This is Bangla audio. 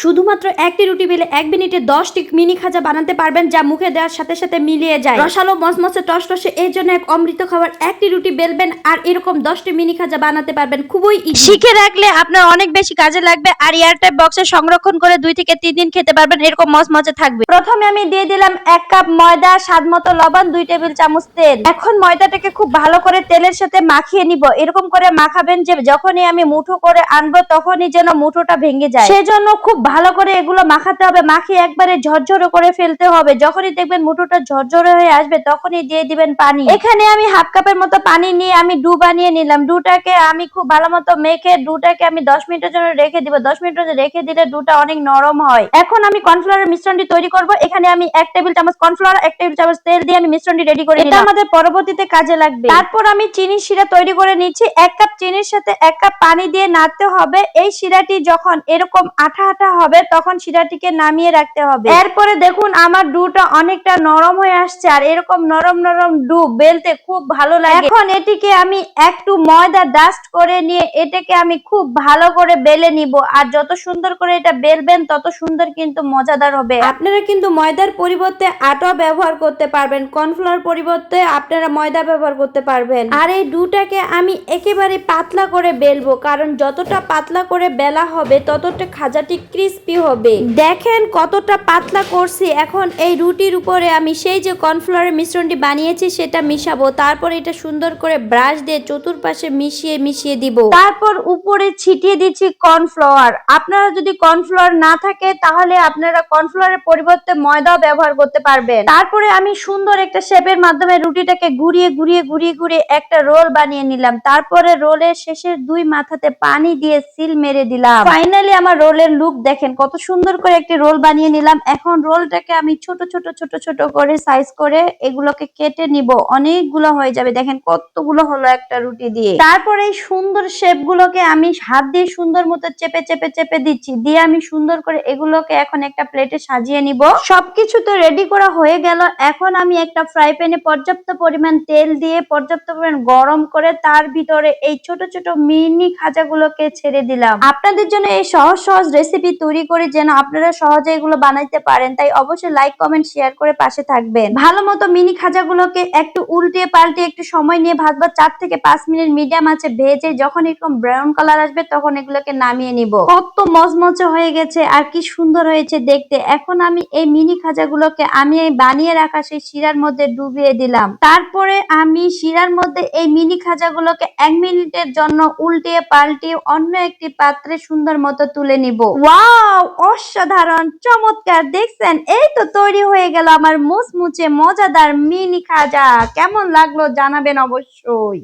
শুধুমাত্র একটি রুটি বেলে এক মিনিটে দশটি মিনি খাজা বানাতে পারবেন যা মুখে দেওয়ার সাথে সাথে মিলিয়ে যায়। রসালো মসমসে টসটসে এর জন্য এক অমৃত খাবার একটি রুটি বেলবেন আর এরকম দশটি মিনি খাজা বানাতে পারবেন। খুবই শিখে রাখলে আপনার অনেক বেশি কাজে লাগবে আর এয়ারটাইট বক্সে সংরক্ষণ করে দুই থেকে তিন দিন খেতে পারবেন এরকম মচমচে থাকবে। প্রথমে আমি দিয়ে দিলাম এক কাপ ময়দা স্বাদ মতো লবণ দুই টেবিল চামচ তেল। এখন ময়দাটাকে খুব ভালো করে তেলের সাথে মাখিয়ে নিব। এরকম করে মাখাবেন যে যখনই আমি মুঠো করে আনব তখনই যেন মুঠোটা ভেঙে যায়। সেজন্য খুব ভালো করে এগুলো মাখাতে হবে মাখিয়ে একবারে ঝরঝরে করে ফেলতে হবে। যখনই দেখবেন মুঠোটা ঝরঝরে হয়ে আসবে তখনই দিয়ে দিবেন পানি। এখানে আমি হাফ কাপের মতো পানি নিয়ে আমি ডু বানিয়ে নিলাম। ডুটাকে আমি খুব ভালো মতো মেখে ডুটাকে আমি দশ মিনিটের জন্য রেখে দিব। দশ মিনিটের জন্য রেখে দিলে ডুটা অনেক নরম হয়। এখন আমি কর্নফ্লাওয়ারের মিশ্রণটি তৈরি করব। এখানে আমি এক টেবিল চামচ কর্নফ্লাওয়ার এক টেবিল চামচ তেল দিয়ে আমি মিশ্রণটি রেডি করে এটা আমাদের পরবর্তীতে কাজে লাগবে। তারপর আমি চিনি শিরা তৈরি করে নিচ্ছি। এক কাপ চিনির সাথে এক কাপ পানি দিয়ে নাড়তে হবে। এই শিরাটি যখন এরকম আঠা আঠা হবে, তখন শিরাটিকে নামিয়ে রাখতে হবে। এরপরে দেখুন, আমার ডুটা অনেকটা নরম হয়ে আসছে, আর এরকম নরম নরম ডু বেলতে খুব ভালো লাগে। এখন এটিকে আমি একটু ময়দা ডাস্ট করে নিয়ে এটাকে আমি খুব ভালো করে বেলে নিব, আর যত সুন্দর করে এটা বেলবেন, তত সুন্দর কিন্তু মজাদার হবে। আপনারা কিন্তু ময়দার পরিবর্তে আটা ব্যবহার করতে পারবেন, কর্নফ্লাওয়ার পরিবর্তে আপনারা ময়দা ব্যবহার করতে পারবেন। আর এই ডুটাকে আমি একেবারে পাতলা করে বেলবো, কারণ যতটা পাতলা করে বেলা হবে, ততটা খাজাটি ক্রিস্পি হবে। দেখেন কতটা পাতলা করছি। এখন এই রুটির উপরে আমি সেই যে কর্নফ্লাওয়ারের মিশ্রণটি বানিয়েছি, সেটা মিশাবো। তারপর এটা সুন্দর করে ব্রাশ দিয়ে চতুর্পাশে মিশিয়ে মিশিয়ে দিব। তারপর উপরে ছিটিয়ে দিচ্ছি কর্নফ্লাওয়ার। আপনারা যদি কর্নফ্লাওয়ার না থাকে, তাহলে আপনারা কর্নফ্লাওয়ারের পরিবর্তে ময়দাও ব্যবহার করতে পারবেন। তারপরে আমি সুন্দর একটা শেপের মাধ্যমে রুটিটাকে ঘুরিয়ে ঘুরিয়ে ঘুরিয়ে ঘুরিয়ে একটা রোল বানিয়ে নিলাম। তারপরে রোলের শেষের দুই মাথাতে পানি দিয়ে সিল মেরে দিলাম। ফাইনালি আমার রোলের লুক দেখেন কত সুন্দর করে একটি রোল বানিয়ে নিলাম। এখন রোলটাকে আমি ছোট ছোট ছোট ছোট করে সাইজ করে এগুলোকে কেটে নিব। অনেকগুলো হয়ে যাবে। দেখেন কতগুলো হলো একটা রুটি দিয়ে। তারপরে এই সুন্দর শেপ গুলোকে আমি হাত দিয়ে সুন্দর মতো চেপে চেপে চেপে দিচ্ছি। দিয়ে আমি সুন্দর করে এগুলোকে এখন একটা প্লেটে সাজিয়ে নিব। সবকিছু তো রেডি করা হয়ে গেল। এখন আমি একটা ফ্রাই প্যানে পর্যাপ্ত পরিমাণ তেল দিয়ে, পর্যাপ্ত পরিমাণ গরম করে তার ভিতরে এই ছোট ছোট মিনি খাজাগুলোকে ছেড়ে দিলাম। আপনাদের জন্য এই সহজ সহজ রেসিপি তৈরি করি যেন আপনারা সহজে এগুলো বানাইতে পারেন। তাই অবশ্যই লাইক কমেন্ট শেয়ার করে পাশে থাকবেন। ভালো মতো মিনি খাজাগুলোকে একটু উল্টিয়ে পাল্টে একটু সময় নিয়ে ভাজবো চার থেকে পাঁচ মিনিট মিডিয়াম আছে ভেজে যখন এরকম ব্রাউন কালার আসবে তখন এগুলোকে নামিয়ে নিব। কত মচমচে হয়ে গেছে আর কি সুন্দর হয়েছে দেখতে। এখন আমি এই মিনি খাজাগুলোকে আমি এই বানিয়ে রাখা সেই শিরার মধ্যে ডুবিয়ে দিলাম। তারপরে আমি শিরার মধ্যে এই মিনি খাজাগুলোকে এক মিনিটের জন্য উল্টিয়ে পাল্টিয়ে অন্য একটি পাত্রে সুন্দর মতো তুলে নিব। ওয়াও, অসাধারণ, চমৎকার, দেখছেন? এই তো তৈরি হয়ে গেল আমার মুচমুচে, মজাদার মিনি খাজা। কেমন লাগল জানাবেন অবশ্যই।